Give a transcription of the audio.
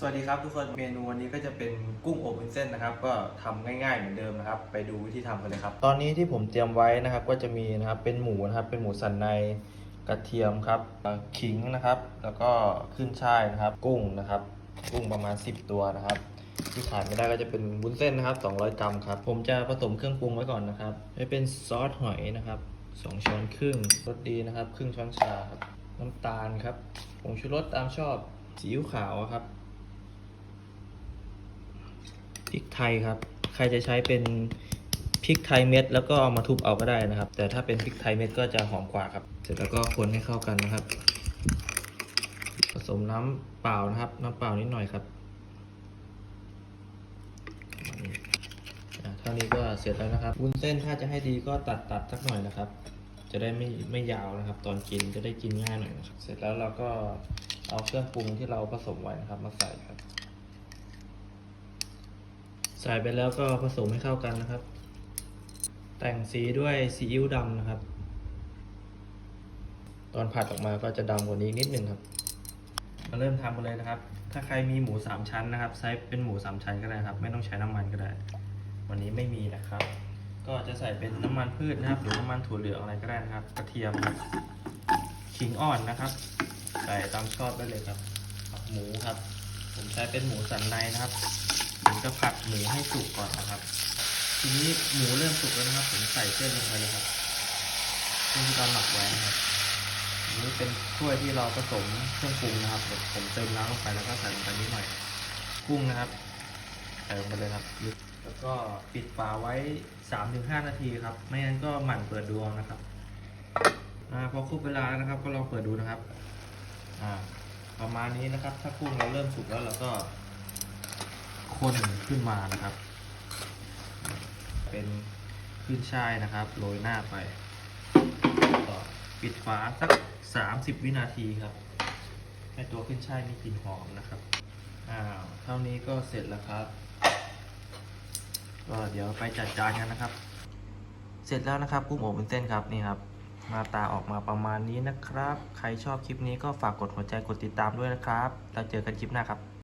สวัสดีครับทุกคนเมนูวันนี้ก็จะเป็นกุ้งอบวุ้นเส้นนะครับ ก็ทำง่ายๆเหมือนเดิมนะครับ ไปดูวิธีทำกันเลยครับ ตอนนี้ที่ผมเตรียมไว้นะครับ ก็จะมีนะครับเป็นหมูนะครับเป็นหมูสันในกระเทียมครับขิงนะครับ แล้วก็ขึ้นช่ายนะครับ กุ้งนะครับ กุ้งประมาณ 10 ตัวนะครับ ที่ขาดไม่ได้ก็จะเป็นวุ้นเส้นนะครับ 200 กรัมครับ ผมจะผสมเครื่องปรุงไว้ก่อนนะครับให้เป็นซอสหอยนะครับ 2 ช้อนครึ่งรสดีนะครับ ครึ่งช้อนชาครับน้ำตาลครับผงชูรสตามชอบซีอิ๊วขาวครับ พริกไทยครับ ใครจะใช้เป็นพริกไทยเม็ด แล้วก็เอามาทุบเอาก็ได้นะครับ แต่ถ้าเป็นพริกไทยเม็ดก็จะหอมกว่าครับ เสร็จแล้วก็คนให้เข้ากันนะครับ ผสมน้ำเปล่านะครับ น้ำเปล่านิดหน่อยครับอ่าเท่านี้ก็เสร็จแล้วนะครับวุ้นเส้นถ้าจะให้ดีก็ตัดตัดสักหน่อยนะครับ จะได้ไม่ไม่ยาวนะครับ ตอนกินจะได้กินง่ายหน่อยนะครับ เสร็จแล้วเราก็เอาเครื่องปรุงที่เราผสมไว้นะครับ มาใส่ครับ ใส่ไปแล้วก็ผสมให้เข้ากันนะครับ แต่งสีด้วยซีอิ๊วดำนะครับ ตอนผัดออกมาก็จะดำกว่านี้นิดนึงครับ มาเริ่มทำกันเลยนะครับ ถ้าใครมีหมูสามชั้นนะครับใช้เป็นหมูสามชั้นก็ได้ครับ ไม่ต้องใช้น้ำมันก็ได้ วันนี้ไม่มีนะครับ ก็จะใส่เป็นน้ำมันพืชนะครับ หรือน้ำมันถั่วเหลืองอะไรก็ได้นะครับ กระเทียมขิงอ่อนนะครับ ใส่ตามชอบได้เลยครับ หมูครับ ผมใช้เป็นหมูสันในนะครับ ผมจะผัดหมูให้สุกก่อนนะครับ ทีนี้หมูเริ่มสุกแล้วนะครับ ผมใส่เส้นลงไปเลยครับเส้นที่เราหมักไว้นะครับอันนี้เป็นถ้วยที่เราผสมเครื่องปรุงนะครับเดี๋ยวผมเติมน้ำลงไปแล้วก็ใส่ลงไปนิดหน่อยกุ้งนะครับใส่ลงไปเลยครับ แล้วก็ปิดฝาไว้ 3-5 นาทีครับ ไม่งั้นก็หมั่นเปิดดูนะครับอาพอครบเวลานะครับ ก็ลองเปิดดูนะครับอ่าประมาณนี้นะครับ ถ้ากุ้งเราเริ่มสุกแล้วเราก็ ข้นขึ้นมานะครับ เป็นขึ้นช่ายนะครับโรยหน้าไปก็ปิดฝาสัก 30 วินาทีครับ ให้ตัวขึ้นช่ายมีกลิ่นหอมนะครับอ้าวเท่านี้ก็เสร็จแล้วครับ ก็เดี๋ยวไปจัดจานกันนะครับ เสร็จแล้วนะครับกุ้งอบเป็นเส้นครับนี่ครับหน้าตาออกมาประมาณนี้นะครับ ใครชอบคลิปนี้ก็ฝากกดหัวใจกดติดตามด้วยนะครับ แล้วเจอกันคลิปหน้าครับ